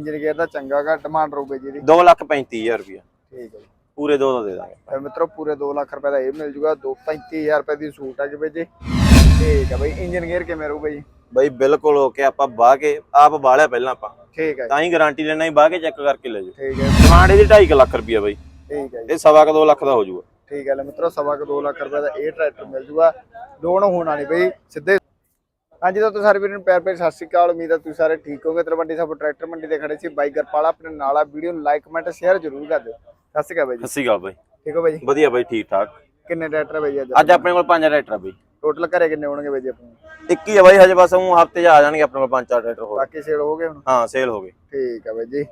Engine gear ਦਾ ਚੰਗਾਗਾ demand ਰਹੂਗੀ ਜੀ 2 ਲੱਖ 35000 ਰੁਪਇਆ। ਠੀਕ ਹੈ ਜੀ। ਪੂਰੇ ਦੋ ਦਾ ਦੇ ਦਾਂਗੇ। ਤੇ ਮਿੱਤਰੋ ਪੂਰੇ 2 ਲੱਖ ਰੁਪਏ ਦਾ ਇਹ ਮਿਲ ਜੂਗਾ। 2 35000 ਰੁਪਏ ਦੀ ਸੂਟ ਆ ਕਿ ਬਈ ਜੀ। ਠੀਕ ਹੈ ਬਈ ਇੰਜਨ ਗੇਅਰ ਕਿਵੇਂ ਰਹੂਗਾ ਜੀ ਬਈ ਬਿਲਕੁਲ ਓਕੇ ਆਪਾਂ ਬਾਹ ਕੇ ਆਪ ਬਾਲਿਆ ਪਹਿਲਾਂ ਆਪਾਂ। ਠੀਕ ਹੈ ਤਾਂ ਹੀ ਗਾਰੰਟੀ ਲੈਣਾ ਹੀ ਬਾਹ ਕੇ ਚੈੱਕ ਕਰਕੇ ਲੈ ਜਾਓ। ਠੀਕ ਹੈ। ਡਿਮਾਂਡ ਇਹਦੀ 2.5 ਲੱਖ ਰੁਪਇਆ ਬਈ। ਠੀਕ ਹੈ ਜੀ। ਇਹ ਸਵਾ ਕੁ 2 ਲੱਖ ਦਾ ਹੋ ਜਾਊਗਾ ਠੀਕ ਹੈ ਲੈ ਮਿੱਤਰੋ ਸਵਾ ਕੁ 2 ਲੱਖ ਰੁਪਏ ਦਾ ਇਹ ਟਰੈਕਟਰ ਮਿਲ ਜੂਗਾ। ਲੋਨ ਹੋਣ ਵਾਲੀ ਬਈ ਸਿੱਧੇ ਹਾਂਜੀ ਦੋਸਤੋ ਸਾਰੇ ਵੀਰਾਂ ਨੂੰ ਪਿਆਰ ਭਰੀ ਸਤਿ ਸ਼੍ਰੀ ਅਕਾਲ। ਉਮੀਦ ਹੈ ਤੁਸੀਂ ਸਾਰੇ ਠੀਕ ਹੋਗੇ ਤਲਵੰਡੀ ਸਾਹਿਬ ਟਰੈਕਟਰ ਮੰਡੀ ਤੇ ਖੜੇ ਸੀ। ਬਾਈ ਗਰਪਾਲ ਆਪਣੇ ਨਾਲ ਆ ਵੀਡੀਓ ਨੂੰ ਲਾਈਕ ਕਮੈਂਟ ਸ਼ੇਅਰ ਜ਼ਰੂਰ ਕਰ ਦਿਓ। ਸਤਿ ਸ਼੍ਰੀ ਅਕਾਲ ਬਾਈ ਜੀ। ਸੱਸੀ ਗੱਲ ਬਈ। ਠੀਕ ਹੋ ਬਾਈ ਜੀ? ਵਧੀਆ ਬਈ ਠੀਕ ਠਾਕ। ਕਿੰਨੇ ਟਰੈਕਟਰ ਆ ਬਾਈ ਅੱਜ? ਅੱਜ ਆਪਣੇ ਕੋਲ ਪੰਜ ਟਰੈਕਟਰ ਆ ਬਈ। ਟੋਟਲ ਘਰੇ ਕਿੰਨੇ ਹੋਣਗੇ ਬਾਈ ਜੀ ਆਪਣੇ? ਇੱਕ ਹੀ ਆ ਬਾਈ ਹਜੇ ਬਸ ਉਹ ਹਫ਼ਤੇ 'ਚ ਆ ਜਾਣਗੇ ਆਪਣੇ ਕੋਲ ਪੰਜ ਚਾਰ ਟਰੈਕਟਰ ਹੋਰ। ਬਾਕੀ ਸੇਲ ਹੋ ਗਏ ਹੁਣ? ਹਾਂ ਸੇਲ ਹੋ ਗਏ। ਠੀਕ ਹੈ ਬਾਈ ਜੀ।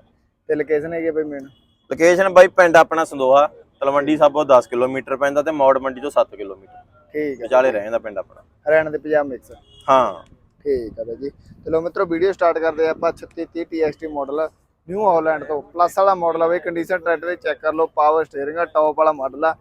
ਤੇ ਲੋਕੇਸ਼ਨ ਹੈਗੀ ਆ ਬਾਈ ਮੇਨ ਲੋਕੇਸ਼ਨ ਬਾਈ ਪਿੰਡ ਆਪਣਾ ਸੰਦੋਹਾ ਤਲਵੰਡੀ ਸਾਬੋ 10 ਕਿਲੋਮੀਟਰ ਪੈਂਦਾ ਤੇ ਮੌੜ ਮੰਡੀ ਤੋਂ 7 ਕਿਲੋਮੀਟਰ। ਠੀਕ ਹੈ ਵਿਚਾਲੇ ਰਹਿ ਜਾਂਦਾ ਪਿੰਡ ਆਪਣਾ। ਹਰਿਆਣਾ ਦੇ ਪੰਜਾਬ ਮਿਕਸ ਹਾਂ। ਠੀਕ ਹੈ ਬਾਈ ਜੀ। ਚਲੋ ਮਿੱਤਰੋ ਵੀਡੀਓ ਸਟਾਰਟ ਕਰਦੇ ਆਪਾਂ। 3630 TXT ਮਾਡਲ ਨਿਊ ਹਾਲੈਂਡ ਤੋਂ ਪਲੱਸ ਵਾਲਾ ਮਾਡਲ ਆ ਬਈ। ਕੰਡੀਸ਼ਨ ਟਰੈਕਟਰ ਦੇ ਚੈੱਕ ਕਰ ਲਓ। ਪਾਵਰ ਸਟੀਅਰਿੰਗ ਆ ਟੌਪ ਵਾਲਾ ਮਾਡਲ ਆ।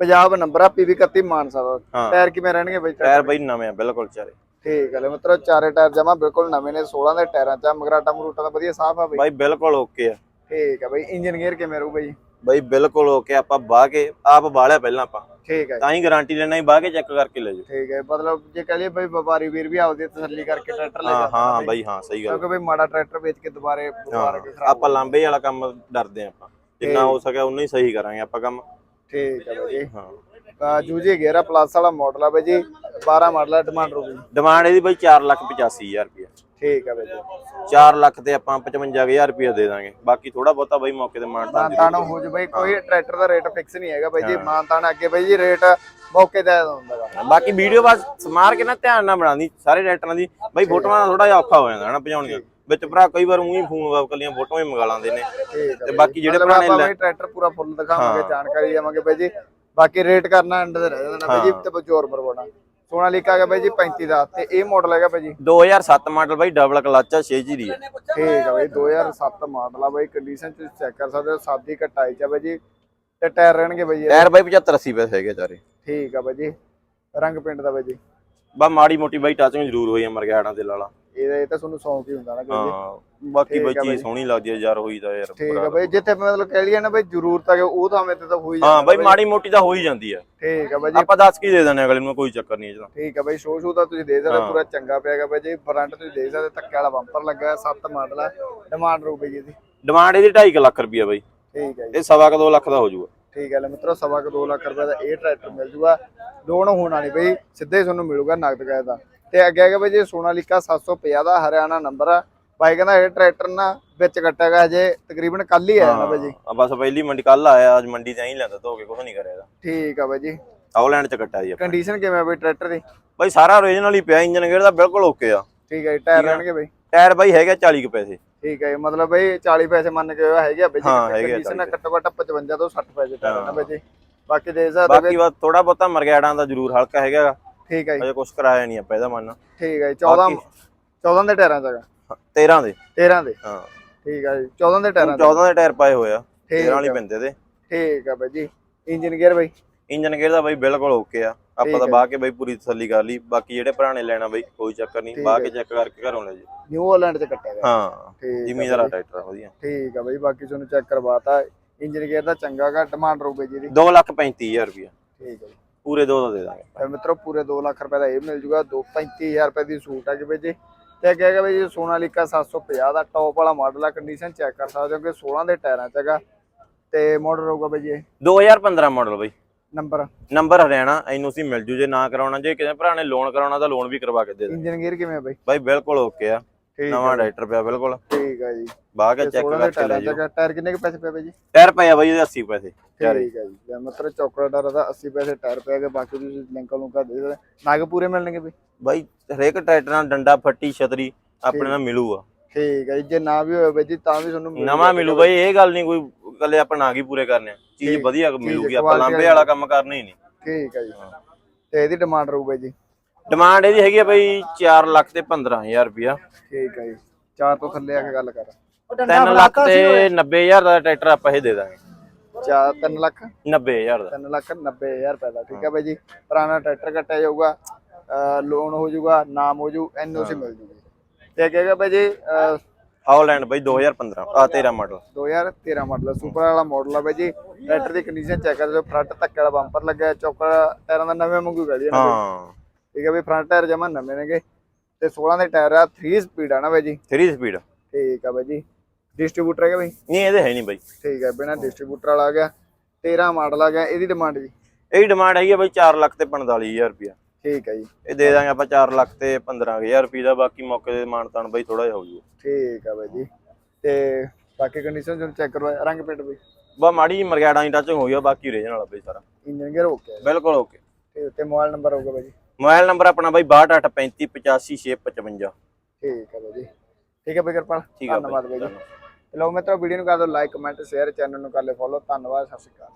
ਪੰਜਾਬ ਨੰਬਰ ਆ PV 31 ਮਾਨਸਾ ਦਾ। ਹਾਂ। ਟਾਇਰ ਕਿਵੇਂ ਰਹਿਣਗੇ ਬਈ? ਟਾਇਰ ਬਾਈ ਨਵੇਂ ਆ ਬਿਲਕੁਲ ਚਾਰੇ। ਠੀਕ ਹੈ ਲੈ ਮਿੱਤਰੋ ਚਾਰੇ ਟਾਇਰ ਜਮਾ ਬਿਲਕੁਲ ਨਵੇਂ ਨੇ। 16 ਦੇ ਟਾਇਰਾਂ ਚ ਆ, ਮਗਰਾਟਾ ਮਰੂਟਾ ਦਾ ਵਧੀਆ ਸਾਫ਼ ਆ ਬਈ। ਬਾਈ ਬਿਲਕੁਲ ਓਕੇ ਆ। ਠੀਕ ਹੈ ਬਈ। ਇੰਜਨ ਗੇਅਰ ਕਿਵੇਂ ਰਹੂ ਬਈ? ਬਾਈ ਬਿਲਕੁਲ ਓਕੇ ਆਪਾਂ ਬਾਹ ਕੇ ਆਪ ਬਾਲਿਆ ਪਹਿਲਾਂ ਆਪਾਂ। ਠੀਕ ਹੈ ਤਾਂ ਹੀ ਗਾਰੰਟੀ ਲੈਣਾ ਹੀ ਬਾਹ ਕੇ ਚੈੱਕ ਕਰਕੇ ਲੈ ਜਾਓ। ਠੀਕ ਹੈ ਮਤਲਬ ਜੇ ਕਹ ਲਈਏ ਬਈ ਵਪਾਰੀ ਵੀਰ ਵੀ ਆਪਦੀ ਤਸੱਲੀ ਕਰਕੇ ਟਰੈਕਟਰ ਲੈ ਹਾਂ ਜਾਂਦਾ ਹਾਂ ਬਈ। ਬਾਈ ਹਾਂ ਸਹੀ ਗੱਲ। ਕਿਉਂਕਿ ਬਈ ਮਾੜਾ ਟਰੈਕਟਰ ਵੇਚ ਕੇ ਦੁਬਾਰੇ ਦੁਬਾਰਾ ਕੇ ਹਾਂ, ਖਰਾਬ ਆਪਾਂ ਲਾਂਬੇ ਵਾਲਾ ਕੰਮ ਡਰਦੇ ਆ ਆਪਾਂ। ਜਿੰਨਾ ਹੋ ਸਕਿਆ ਉਨਾ ਹੀ ਸਹੀ ਕਰਾਂਗੇ ਆਪਾਂ ਕੰਮ। ਠੀਕ ਹੈ ਬਈ ਹਾਂ। ਤਾਂ ਜੂਜੀ ਗੇਰਾ ਪਲੱਸ ਵਾਲਾ ਮਾਡਲ ਆ ਬਈ ਜੀ 12 ਮਾਡਲ ਆ ਡਿਮਾਂਡ ਰੂਬੀ ਡਿਮਾਂਡ ਇਹਦੀ ਬਾਈ 4 ਲੱਖ 85000 ਰੁਪਇਆ। ਠੀਕ ਹੈ ਬਈ ਜੀ। 4 ਲੱਖ ਤੇ ਆਪਾਂ 55000 ਰੁਪਇਆ ਦੇ ਦਾਂਗੇ। ਬਾਕੀ ਥੋੜਾ ਬਹੁਤਾ ਬਾਈ ਮੌਕੇ ਤੇ ਮਾਨਤਾ ਮਾਨਤਾਨ ਹੋ ਜੂ ਬਈ ਕੋਈ ਟਰੈਕਟਰ ਦਾ ਰੇਟ ਫਿਕਸ ਨਹੀਂ ਹੈਗਾ ਬਈ ਜੀ। ਮਾਨਤਾਨ ਅੱਗੇ ਬਈ ਜੀ ਰੇਟ ਮੌਕੇ ਤੇ ਹੁੰਦਾ ਬਾਕੀ ਵੀਡੀਓ ਬਸ ਸਮਾਰ ਕੇ ਨਾ ਧਿਆਨ ਨਾਲ ਬਣਾਉਂਦੀ ਸਾਰੇ ਡਾਇਰੈਕਟਰਾਂ ਦੀ। ਬਾਈ ਫੋਟੋਆਂ ਦਾ ਥੋੜਾ ਜਿਹਾ ਔਖਾ ਹੋ ਜਾਂਦਾ ਹਨਾ ਭਜਾਉਣੀਆਂ ਵਿੱਚ ਭਰਾ ਕਈ ਵਾਰ ਉਹੀ ਫੋਨ ਵਾਪ ਕੱਲੀਆਂ ਫੋਟੋਆਂ ਹੀ ਮੰਗਾ ਲਾਉਂਦੇ ਨੇ। ਤੇ ਬਾਕੀ ਜਿਹੜੇ ਪੁਰਾਣੇ ਆਪਾਂ ਲੈ- ਬਈ ਟਰੈਕਟਰ ਪੂਰਾ ਫੁੱਲ ਦਿਖਾਵਾਂਗੇ ਜਾਣਕਾਰੀ ਦੇਵਾਂਗੇ ਬਈ ਜੀ। ਬਾਕੀ ਰੇਟ ਕਰਨਾ ਅੰਡ ਤੇ ਰਹਿ ਜਾਂਦਾ ਬਈ ਜੀ ਤੇ ਬਚੋਰ ਮਰਵਾਉਣਾ। ਸੋਨਾਲੀਕਾ ਹੈਗਾ ਬਈ ਜੀ 35 ਦਾ ਤੇ ਇਹ ਮਾਡਲ ਹੈਗਾ ਬਈ ਜੀ। 2007 ਮਾਡਲ ਬਾਈ ਡਬਲ ਕਲਚ ਆ 6 ਜੀ ਦੀ ਹੈ ਠੀਕ ਹੈ ਬਈ 2007 ਮਾਡਲ ਆ ਬਈ ਕੰਡੀਸ਼ਨ ਚ ਚੈੱਕ ਕਰ ਸਕਦੇ ਹੋ ਸਾਦੀ ਕਟਾਈ ਚ ਆ ਬਈ ਜੀ ਤੇ ਟਾਇਰ ਰਹਿਣਗੇ ਬਈ ਟਾਇਰ ਬਾਈ 75 80 ਪੈਸੇ ਹੈਗੇ ਚਾਰੇ ਠੀਕ ਆ ਬਈ ਜੀ ਰੰਗ ਪਿੰਡ ਦਾ ਬਈ ਜੀ। ਬਾ ਮਾੜੀ ਮੋਟੀ ਬਾਈ ਟਾਚਿੰਗ ਜ਼ਰੂਰ ਹੋਈ ਆ ਮਰਗਿਆੜਾਂ ਦੇ ਲਾਲਾ ਇਹ ਇਹ ਤਾਂ ਤੁਹਾਨੂੰ ਸੌਂਕ ਹੀ ਹੁੰਦਾ ਨਾ ਬਈ ਜੀ ਹਾਂ ਬਾਕੀ ਬਾਈ ਠੀਕ ਆ ਬਾਈ। ਚੀਜ਼ ਸੋਹਣੀ ਲੱਗਦੀ ਹੈ ਯਾਰ ਹੋਈ ਯਾਰ ਠੀਕ ਆ ਬਈ ਜਿੱਥੇ ਮਤਲਬ ਕਹਿ ਲਈਏ ਨਾ ਬਈ ਜ਼ਰੂਰਤ ਆ ਕਿ ਉਹ ਤਾਂ ਹਮੇ ਤੇ ਤਾਂ ਹੋ ਹੀ ਹਾਂ ਜਾਂਦਾ ਬਾਈ ਮਾੜੀ ਮੋਟੀ ਤਾਂ ਹੋ ਹੀ ਜਾਂਦੀ ਹੈ ਠੀਕ ਆ ਬਈ ਜੀ ਆਪਾਂ ਦੱਸ ਕੀ ਦੇ ਦਿੰਦੇ ਅਗਲੇ ਨੂੰ ਕੋਈ ਚੱਕਰ ਨਹੀਂ ਇਹਦਾ ਠੀਕ ਆ ਬਈ ਸ਼ੋ ਸ਼ੋ ਤਾਂ ਤੁਸੀਂ ਦੇ ਸਕਦੇ ਹਾਂ। ਪੂਰਾ ਚੰਗਾ ਪਿਆਗਾ ਬਈ ਜੀ ਫਰੰਟ ਤੁਸੀਂ ਦੇ ਸਕਦੇ ਧੱਕੇ ਵਾਲਾ ਬੰਪਰ ਲੱਗਾ ਹੈ 7 ਮਾਡਲ ਆ ਡਿਮਾਂਡ ਰੂ ਬਈ ਜੀ ਦੀ ਡਿਮਾਂਡ ਇਹਦੀ 2.5 ਲੱਖ ਰੁਪਈਆ ਬਾਈ। ਠੀਕ ਹੈ ਜੀ। ਇਹ ਸਵਾ ਕੁ 2 ਲੱਖ ਦਾ ਹੋ ਜਾਊਗਾ। ਠੀਕ ਹੈ ਲੈ ਮਿੱਤਰੋ ਸਵਾ ਕੁ 2 ਲੱਖ ਰੁਪਏ ਦਾ ਇਹ ਟਰੈਕਟਰ ਮਿਲ ਜੂਗਾ। ਲੋਨ ਹੋਣ ਵਾਲੀ ਬਈ ਸਿੱਧੇ ਤੁਹਾਨੂੰ ਮਿਲੂਗਾ ਨਗਦ ਗਏ ਦਾ। ਤੇ ਅੱਗੇ ਹੈਗਾ ਬਈ ਜੀ ਸੋਨਾਲੀਕਾ 750 ਦਾ ਹਰਿਆਣਾ ਨੰਬਰ ਆ। ਬਾਈ ਕਹਿੰਦਾ ਇਹ ਟਰੈਕਟਰ ਨਾ ਵਿੱਚ ਕੱਟੇਗਾ ਹਜੇ ਤਕਰੀਬਨ ਕੱਲ ਹੀ ਆਇਆ ਨਾ ਬਈ ਜੀ। ਹਾਂ, ਬਸ ਪਹਿਲੀ ਮੰਡੀ ਕੱਲ ਆਇਆ ਅੱਜ ਮੰਡੀ ਤੇ ਐਂ ਲੈਂਦਾ ਧੋ ਕੇ ਕੁਝ ਨਹੀਂ ਕਰਿਆ ਇਹਦਾ। ਠੀਕ ਆ ਬਈ ਜੀ। ਆਉਲੈਂਡ ਚ ਕੱਟਿਆ ਜੀ ਆਪਾਂ ਕੰਡੀਸ਼ਨ ਕਿਵੇਂ ਆ ਬਈ ਟਰੈਕਟਰ ਦੀ? ਬਾਈ ਸਾਰਾ ਓਰੀਜਨਲ ਹੀ ਪਿਆ ਇੰਜਨ ਗੇਅਰ ਦਾ ਬਿਲਕੁਲ ਓਕੇ ਆ। ਠੀਕ ਹੈ ਟਾਇਰ ਰਹਿਣਗੇ ਬਈ? ਟਾਇਰ ਬਾਈ ਹੈਗਾ 40 ਕੁ ਪੈਸੇ। ਠੀਕ ਹੈ ਜੀ, ਮਤਲਬ ਬਈ 40 ਪੈਸੇ ਮੰਨ ਕੇ ਹੈਗੇ ਆ ਬਈ ਹਾਂ, ਹੈਗੇ ਆ ਕੰਡੀਸ਼ਨ 40 ਘੱਟੋ ਘੱਟ 55 ਤੋਂ 60 ਪੈਸੇ ਟਾਇਰ ਨਾ ਬਈ ਜੀ। ਬਾਕੀ ਦੇ ਸਕਦੇ ਬਾਕੀ ਬਸ ਥੋੜਾ ਬਹੁਤਾ ਮਰਗਿਆੜਾਂ ਦਾ ਜ਼ਰੂਰ ਹਲਕਾ ਹੈਗਾ। ਠੀਕ ਹੈ ਜੀ। ਅਜੇ ਕੁਝ ਕਰਾਇਆ ਨਹੀਂ ਆਪਾਂ ਇਹਦਾ ਮੰਨ। ਠੀਕ ਹੈ ਜੀ 14 14 ਦੇ ਟਾਇਰਾਂ ਚ ਹੈਗਾ। 13 ਦੇ। 13 ਦੇ। ਹਾਂ। ਠੀਕ ਹੈ ਜੀ 14 ਦੇ ਟਾਇਰਾਂ 'ਚ। 14 ਦੇ ਟਾਇਰ ਪਾਏ ਹੋਏ ਆ ਠੀਕ 13 ਵਾਲੀ ਆ। ਪੈਂਦੇ ਦੇ ਠੀਕ ਆ ਬਾਈ ਜੀ ਇੰਜਨ ਗੇਅਰ ਬਾਈ? ਇੰਜਨ ਗੇਅਰ ਦਾ ਬਾਈ ਬਿਲਕੁਲ ਓਕੇ ਆ। ਆਪਾਂ ਤਾਂ। ਬਾਹ ਕੇ ਬਾਈ ਪੂਰੀ ਤਸੱਲੀ ਕਰ ਲਈ ਬਾਕੀ ਜਿਹੜੇ ਭਰਾਣੇ ਲੈਣਾ ਬਾਈ ਕੋਈ ਚੱਕਰ ਨਹੀਂ ਬਾਹ। ਕੇ ਚੈੱਕ ਕਰਕੇ ਘਰੋਂ ਲੈ ਜੀ ਨਿਊ ਹਾਲੈਂਡ ਚ ਕੱਟਿਆ ਗਿਆ। ਹਾਂ ਆ ਜ਼ਿਮੀਦਾਰ ਬਾਈ। ਟਰੈਕਟਰ ਆ ਵਧੀਆ। ਠੀਕ ਆ ਬਾਈ ਬਾਕੀ ਤੁਹਾਨੂੰ ਚੈੱਕ ਕਰਵਾਤਾ ਇੰਜਨ ਗੇਅਰ ਦਾ ਚੰਗਾਗਾ ਡਿਮਾਂਡ ਰਹੂਗੀ ਜੀ ਦੀ 2 ਲੱਖ 35000 ਰੁਪਇਆ। ਠੀਕ ਜੀ। ਪੂਰੇ ਦੋ ਦਾ ਦੇ ਦਾਂਗੇ। ਤੇ ਮਿੱਤਰੋ ਪੂਰੇ 2 ਲੱਖ ਰੁਪਏ ਦਾ ਇਹ ਮਿਲ ਜੂਗਾ। 2 35000 ਰੁਪਏ ਦੀ ਸੂਟ ਆ ਬਾਈ ਜੀ। ਤੇ ਅੱਗੇ ਹੈਗਾ ਬਾਈ ਜੀ ਸੋਨਾਲੀਕਾ 750 ਦਾ ਟੌਪ ਵਾਲਾ ਮਾਡਲ ਆ। ਕੰਡੀਸ਼ਨ ਚੈੱਕ ਕਰ ਸਕਦੇ ਹੋ ਕਿ 16 ਦੇ ਟਾਇਰਾਂ ਚ ਹੈਗਾ। ਤੇ ਮਾਡਲ ਰਹੂਗਾ ਬਾਈ ਜੀ ਇਹ। 2015 ਮਾਡਲ ਬਾਈ। ਨੰਬਰ ਨੰਬਰ ਹਰਿਆਣਾ ਐਨਓਸੀ ਮਿਲ ਜੂ। ਜੇ ਨਾ ਕਰਾਉਣਾ ਜੇ ਕਿਸੇ ਭਰਾ ਨੇ ਲੋਨ ਕਰਾਉਣਾ ਤਾਂ ਲੋਨ ਵੀ ਕਰਵਾ ਕੇ ਦੇ ਦੇ ਇੰਜਨ ਗੇਅਰ ਕਿਵੇਂ ਆ ਬਾਈ? ਬਾਈ ਬਿਲਕੁਲ ਓਕੇ ਆ। ਨਵਾਂ ਟਰੈਕਟਰ ਪਿਆ ਬਿਲਕੁਲ। ਠੀਕ ਆ ਜੀ। ਕੇ ਤੇ ਚੈੱਕ 16 ਦੇ ਕਰਕੇ ਲੈ ਟਾਇਰਾਂ ਚ ਜਿਓ। ਟਾਇਰ ਕਿੰਨੇ ਕੁ ਪੈਸੇ ਪਏ ਬਾਈ ਜੀ? ਟਾਇਰ ਪਿਆ ਬਾਈ ਇਹਦੇ 80 ਪੈਸੇ। ਠੀਕ ਹੈ ਜੀ। ਲੈ ਮਤਲਬ ਚੌਕਲੇਟ ਦਾ 80 ਪੈਸੇ ਟਾਇਰ ਪੈ ਗਏ ਬਾਕੀ ਤੁਸੀਂ ਲਿੰਕਾਂ ਲੁੰਕਾਂ ਦੇ ਸਕਦੇ। ਨਗ ਪੂਰੇ ਮਿਲਣਗੇ ਬਈ? ਬਾਈ ਹਰੇਕ ਟਰੈਕਟਰ ਨਾਲ ਡੰਡਾ ਫੱਟੀ ਛਤਰੀ ਆਪਣੇ ਨਾਲ ਮਿਲੂਗਾ। ਠੀਕ ਹੈ ਜੀ। ਜੇ ਨਾ ਵੀ ਹੋਵੇ ਬਈ ਜੀ ਤਾਂ ਵੀ ਤੁਹਾਨੂੰ ਨਵਾਂ ਮਿਲੂ ਬਾਈ ਇਹ ਗੱਲ ਨਹੀਂ ਕੋਈ ਕੱਲੇ ਆਪਾਂ ਨਾ ਹੀ ਪੂਰੇ ਕਰਨੇ ਆ। ਚੀਜ਼ ਵਧੀਆ ਮਿਲੂਗੀ ਆਪਾਂ ਲਾਂਬੇ ਵਾਲੀ। ਕੰਮ ਕਰਨਾ ਹੀ ਨਹੀਂ। ਠੀਕ ਹੈ ਜੀ। ਤੇ ਇਹਦੀ ਡਿਮਾਂਡ ਰਹੂਗਾ ਜੀ? ਡਿਮਾਂਡ ਇਹਦੀ ਹੈਗੀ ਆ ਬਾਈ 4 ਲੱਖ ਤੇ 15000 ਰੁਪਿਆ ਠੀਕ ਹੈ ਜੀ। ਚਾਰ ਤੋਂ ਥੱਲੇ ਆ ਕੇ ਗੱਲ ਕਰ। 3 ਲੱਖ ਤੇ 90000 ਦਾ ਟਰੈਕਟਰ ਆਪਾਂ ਇਹ ਦੇ ਦਾਂਗੇ। ਚਾਰ 3 ਲੱਖ? 90000 ਦਾ। 3 ਲੱਖ 90000 ਰੁਪਏ ਦਾ ਠੀਕ ਹੈ ਬਾਈ ਜੀ। ਪੁਰਾਣਾ ਟਰੈਕਟਰ ਕੱਟਿਆ ਜਾਊਗਾ ਲੋਨ ਹੋ ਜਾਊਗਾ ਨਾਮ ਹੋ ਜੂ ਐਨਓਸੀ ਮਿਲ ਜੂਗੀ। ਤੇ ਅੱਗੇ ਹੈਗਾ ਬਾਈ ਜੀ ਹਾਲੈਂਡ ਬਾਈ 2015 ਆ 13 ਮਾਡਲ 2013 ਮਾਡਲ ਸੁਪਰ ਵਾਲਾ ਮਾਡਲ ਆ ਬਾਈ ਜੀ। ਟਰੈਕਟਰ ਦੀ ਕੰਡੀਸ਼ਨ ਚੈੱਕ ਕਰ ਦਿਓ ਫਰੰਟ ਧੱਕੇ ਵਾਲਾ ਬੰਪਰ ਲੱਗਾ ਹੈ ਚੌਕਰ ਟਾਇਰਾਂ ਦਾ ਨਵੇਂ ਵਾਂਗੂ ਗੜੀ ਹਾਂ। ਠੀਕ ਹੈ ਵੀ ਫਰੰਟ ਟਾਇਰ ਜਮਾ ਨਵੇਂ ਨੇਗੇ। ਤੇ 16 ਦੇ ਟਾਇਰ ਆ 3 ਸਪੀਡ ਆ ਨਾ ਬਾਈ ਜੀ? 3 ਸਪੀਡ ਠੀਕ ਆ ਬਾਈ ਜੀ। ਡਿਸਟ੍ਰੀਬਿਊਟਰ ਹੈਗਾ ਬਾਈ? ਨਹੀਂ ਇਹਦੇ ਹੈ ਨਹੀਂ ਬਾਈ। ਠੀਕ ਹੈ ਬਿਨਾ ਡਿਸਟ੍ਰੀਬਿਊਟਰ ਵਾਲਾ ਆ ਗਿਆ। 13 ਮਾਡਲ ਆ ਗਿਆ ਇਹਦੀ ਡਿਮਾਂਡ ਜੀ? ਇਹਦੀ ਡਿਮਾਂਡ ਹੈਗੀ ਆ ਬਾਈ 4 ਲੱਖ ਤੇ 45000 ਰੁਪਇਆ। ਠੀਕ ਹੈ ਜੀ। ਇਹ ਦੇ ਦਾਂਗੇ ਆਪਾਂ 4 ਲੱਖ ਤੇ 15000 ਰੁਪਏ ਦਾ ਬਾਕੀ ਮੌਕੇ ਦੇ ਮਾਨਤਾਨ ਬਾਈ ਥੋੜਾ ਜਿਹਾ ਹੋ ਜੂ ਠੀਕ ਆ ਬਾਈ ਜੀ। ਤੇ ਬਾਕੀ ਕੰਡੀਸ਼ਨ ਜਦੋਂ ਚੈੱਕ ਕਰਵਾ ਰੰਗ ਪੇਂਟ ਬਾਈ। ਬਾ ਮਾੜੀ ਜੀ ਮਰਗਾੜਾਂ ਦੀ ਟੱਚਿੰਗ ਹੋ ਗਿਆ ਬਾਕੀ ਰੀਜਨਲ ਆ ਬਾਈ ਸਾਰਾ। ਇੰਜਨ ਗੇਅਰ ਓਕੇ ਬਿਲਕੁਲ ਓਕੇ ਤੇ ਉੱਤੇ ਮੋਬਾਈਲ ਨੰਬਰ ਹੋਊਗਾ ਬਾਈ ਜੀ। ਮੋਬਾਈਲ ਨੰਬਰ ਆਪਣਾ ਬਾਈ 6285585655 ਠੀਕ ਹੈ ਬਾਈ ਜੀ। ਠੀਕ ਹੈ ਬਾਈ ਕਿਰਪਾਲ ਧੰਨਵਾਦ ਬਾਈ ਜੀ। ਲਓ ਮਿੱਤਰੋ ਵੀਡੀਓ ਨੂੰ ਕਰ ਦਿਓ ਲਾਈਕ ਕਮੈਂਟ ਸ਼ੇਅਰ ਚੈਨਲ ਨੂੰ ਕਰ ਲਿਓ ਫੋਲੋ ਧੰਨਵਾਦ ਸਤਿ ਸ਼੍ਰੀ ਅਕਾਲ।